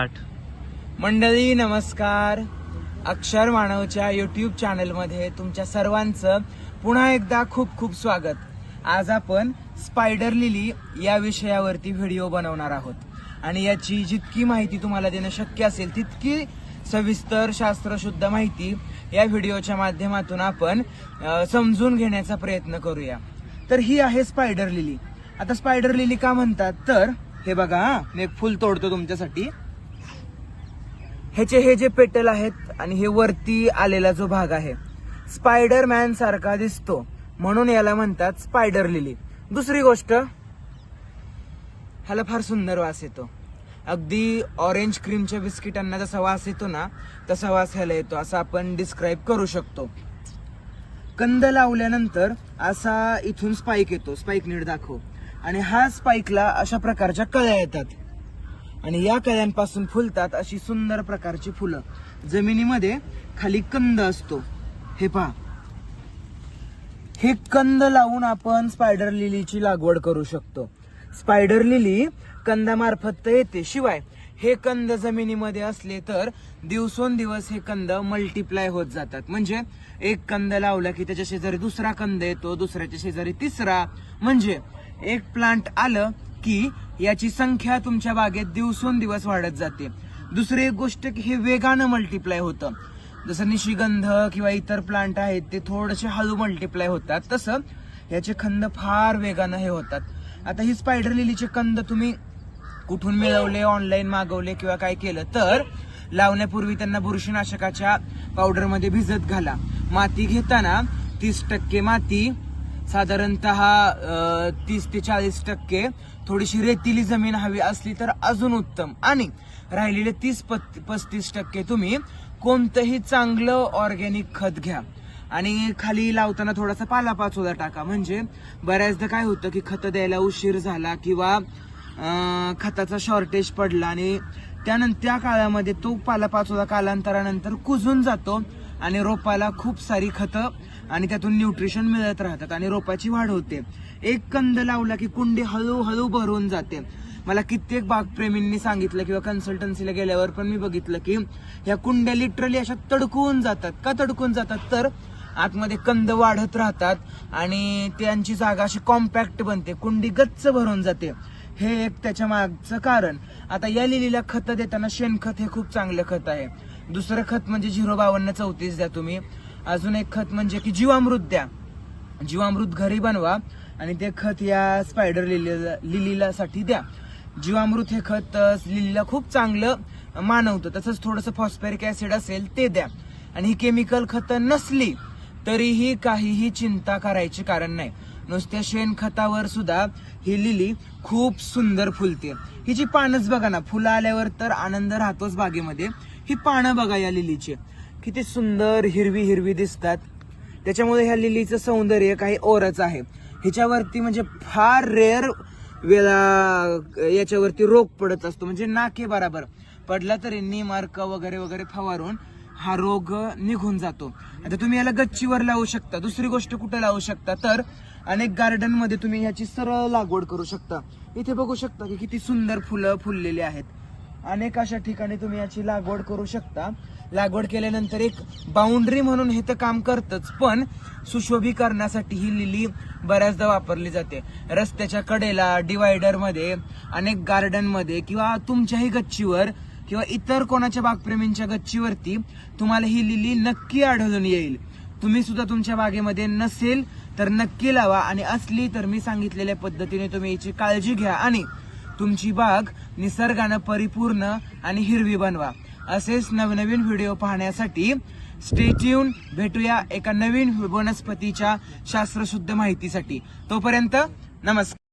आठ. मंडळी नमस्कार. अक्षर मानवच्या युट्यूब चॅनलमध्ये तुमच्या सर्वांचं पुन्हा एकदा खूप खूप स्वागत. आज आपण स्पायडर लिली या विषयावरती व्हिडिओ बनवणार आहोत. आणि याची जितकी माहिती तुम्हाला देणं शक्य असेल तितकी सविस्तर शास्त्रशुद्ध माहिती या व्हिडिओच्या माध्यमातून आपण समजून घेण्याचा प्रयत्न करूया. तर ही आहे स्पायडर लिली आता स्पायडर लिली का म्हणतात? तर हे बघा हा, मी एक फुल तोडतो तुमच्यासाठी. ह्याचे हे जे पेटल आहेत आणि हे वरती आलेला जो भाग आहे स्पायडर मॅन सारखा दिसतो. म्हणून याला म्हणतात स्पायडर लिली दुसरी गोष्ट ह्याला फार सुंदर वास येतो. अगदी ऑरेंज क्रीमच्या बिस्किटांना जसा वास येतो ना तसा वास ह्याला येतो. असं आपण डिस्क्राईब करू शकतो. कंद लावल्यानंतर असा इथून स्पाईक येतो. स्पाईक नीट दाखव. आणि हा स्पाईकला अशा प्रकारच्या कळ्या येतात. आणि या कळ्यांपासून फुलतात अशी सुंदर प्रकारची फुलं. जमिनीमध्ये खाली कंद असतो. हे पहा. हे कंद लावून आपण स्पायडर लिलीची लागवड करू शकतो. स्पायडर लिली कंदामार्फत तर येते. शिवाय हे कंद जमिनीमध्ये असले तर दिवसोंदिवस हे कंद मल्टिप्लाय होत जातात. म्हणजे एक कंद लावला की त्याच्या शेजारी दुसरा कंद येतो दुसऱ्याच्या शेजारी तिसरा. म्हणजे एक प्लांट आलं की याची संख्या तुमच्या बागेत दिवसोंदिवस वाढत जाते. दुसरी एक गोष्ट की हे वेगानं मल्टिप्लाय होतं. जसं निशिगंध किंवा इतर प्लांट आहेत ते थोडेसे हळू मल्टिप्लाय होतात. तसं याचे खंद फार वेगानं हे होतात. आता ही स्पायडर लिलीचे कंद तुम्ही कुठून मिळवले ऑनलाईन मागवले किंवा काय केलं तर लावण्यापूर्वी त्यांना बुरशीनाशकाच्या पावडरमध्ये भिजत घाला. माती घेताना तीस टक्के माती साधारणतः तीस ते चाळीस टक्के थोडीशी रेतीली जमीन हवी असली तर अजून उत्तम. आणि राहिलेले तीस पस्तीस टक्के तुम्ही कोणतंही चांगलं ऑर्गॅनिक खत घ्या. आणि खाली लावताना थोडासा पालापाचोळा टाका. म्हणजे बऱ्याचदा काय होतं की खत द्यायला उशीर झाला किंवा खताचा शॉर्टेज पडला आणि त्यानंतर त्या काळामध्ये तो पालापाचोळा कालांतरानंतर कुजून जातो आणि रोपाला खूप सारी खतं आणि त्यातून न्यूट्रिशन मिळत राहतात आणि रोपाची वाढ होते. एक कंद लावला की कुंडी हळूहळू भरून जाते. मला कित्येक बागप्रेमींनी सांगितलं किंवा कन्सल्टन्सीला गेल्यावर पण मी बघितलं की ह्या कुंड्या लिटरली अशा तडकून जातात. का तडकून जातात? तर आतमध्ये कंद वाढत राहतात आणि त्यांची जागा अशी कॉम्पॅक्ट बनते. कुंडी गच्च भरून जाते. हे एक त्याच्या मागचं कारण. आता या लिलीला खत देताना शेणखत हे खूप चांगलं खत आहे. दुसरं खत म्हणजे झिरो बावन्न चौतीस द्या तुम्ही. अजून एक खत म्हणजे की जीवामृत द्या. जीवामृत घरी बनवा. आणि ते खत या स्पायडर लिलीला लिलीलासाठी द्या. जीवामृत हे खत लिलीला खूप चांगलं मानवतं. तसंच थोडंसं फॉस्फेरिक ऍसिड असेल ते द्या. आणि ही केमिकल खतं नसली तरीही काहीही चिंता करायची कारण नाही. नुसत्या शेणखतावर सुद्धा ही लिली खूप सुंदर फुलते. हिची पानच बघा ना फुलं आल्यावर तर आनंद राहतोच बागेमध्ये. ही पानं बघा या लिलीची किती सुंदर हिरवी हिरवी दिसतात. त्याच्यामुळे ह्या लिलीचं सौंदर्य काही ओरच आहे. ह्याच्यावरती म्हणजे फार रेअर वेळा याच्यावरती रोग पडत असतो. म्हणजे नाके बराबर पडला तरी निमार्क वगैरे वगैरे फवारून हा रोग निघून जातो. आता तुम्ही याला गच्चीवर लावू शकता. दुसरी गोष्ट कुठे लावू शकता? तर अनेक गार्डनमध्ये तुम्ही ह्याची सरळ लागवड करू शकता. इथे बघू शकता की किती सुंदर फुलं फुललेली आहेत. अनेक अशा ठिकाणी तुम्ही याची लागवड करू शकता. लागवड केल्यानंतर एक बाउंड्री म्हणून हे तर काम करतच पण सुशोभीकरणासाठी ही लिली बऱ्याचदा वापरली जाते. रस्त्याच्या कडेला डिवायडरमध्ये अनेक गार्डनमध्ये किंवा तुमच्याही गच्चीवर किंवा इतर कोणाच्या बागप्रेमींच्या गच्चीवरती तुम्हाला ही लिली नक्की आढळून येईल. तुम्ही सुद्धा तुमच्या बागेमध्ये नसेल तर नक्की लावा. आणि असली तर मी सांगितलेल्या पद्धतीने तुम्ही याची काळजी घ्या. आणि तुमची बाग निसर्गानं परिपूर्ण आणि हिरवी बनवा. असेच नवनवीन व्हिडिओ पाहण्यासाठी स्टेट्यून भेटूया एका नवीन वनस्पतीच्या शास्त्रशुद्ध माहितीसाठी. तोपर्यंत नमस्कार.